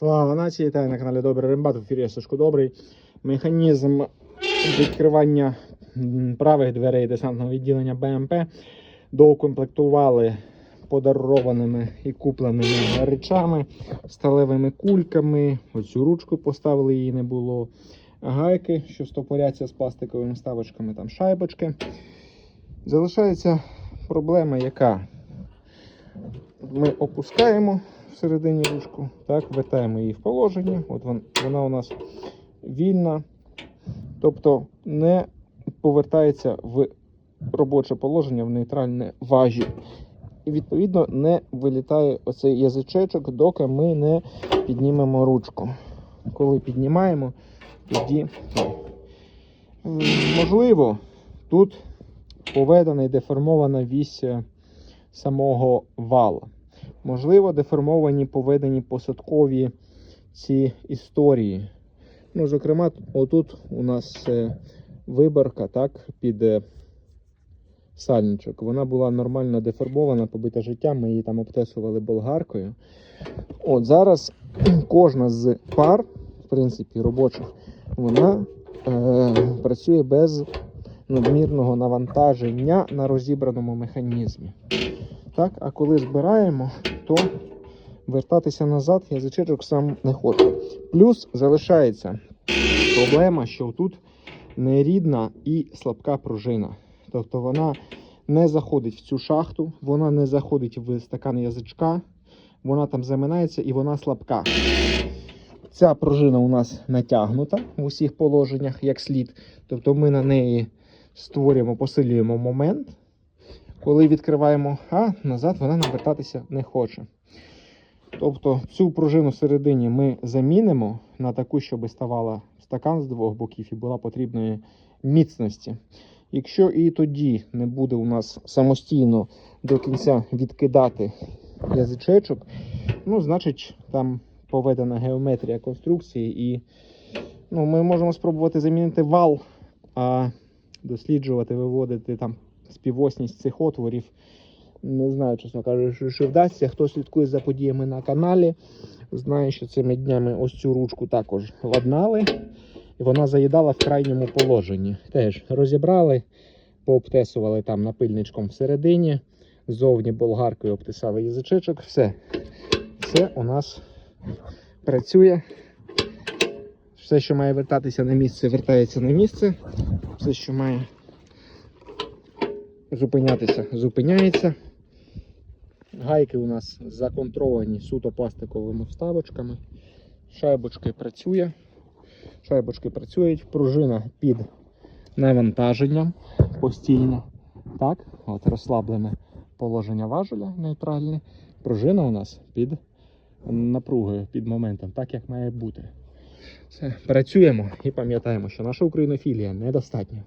Слава нації, вітаю на каналі Добрий Рембат, в ефірі Сашко Добрий. Механізм відкривання правих дверей десантного відділення БМП доукомплектували подарованими і купленими речами, сталевими кульками. Оцю ручку поставили, її не було. Гайки, що стопоряться з пластиковими ставочками, там шайбочки. Залишається проблема, яка ми опускаємо всередині ручку, так, витаємо її в положення. От вон- вона у нас вільна, тобто не повертається в робоче положення в нейтральне важі. І відповідно не вилітає оцей язичечок, доки ми не піднімемо ручку. Коли піднімаємо, тоді можливо тут поведена і деформована вісь самого вала. Можливо, деформовані поведені посадкові ці історії. Ну, зокрема, отут у нас е, виборка так, під е, сальничок. Вона була нормально деформована, побита життям, ми її там обтесували болгаркою. От зараз кожна з пар, в принципі, робочих, вона е, працює без надмірного навантаження на розібраному механізмі. Так, а коли збираємо, то вертатися назад язичок сам не хоче. Плюс залишається проблема, що тут нерідна і слабка пружина. Тобто вона не заходить в цю шахту, вона не заходить в стакан язичка, вона там заминається і вона слабка. Ця пружина у нас натягнута в усіх положеннях як слід. Тобто ми на неї створюємо, посилюємо момент. Коли відкриваємо А, назад вона навертатися не хоче. Тобто цю пружину всередині ми замінимо на таку, щоб ставала стакан з двох боків і була потрібної міцності. Якщо і тоді не буде у нас самостійно до кінця відкидати язичечок, ну, значить там поведена геометрія конструкції, і ну, ми можемо спробувати замінити вал, а досліджувати, виводити там співосність цих отворів. Не знаю, чесно кажучи, що, вдасться. Хто слідкує за подіями на каналі, знає, що цими днями ось цю ручку також ладнали. І вона заїдала в крайньому положенні. Теж розібрали, пообтесували там напильничком всередині, ззовні болгаркою обтисали язичечок. Все. Все у нас працює. Все, що має вертатися на місце, вертається на місце. Все, що має зупинятися, зупиняється. Гайки у нас законтровані суто пластиковими вставочками. Шайбочки працює. Шайбочки працюють, пружина під навантаженням постійно. Так, от розслаблене положення важеля нейтральне. Пружина у нас під напругою, під моментом, так як має бути. Все, працюємо і пам'ятаємо, що наша українофілія недостатня.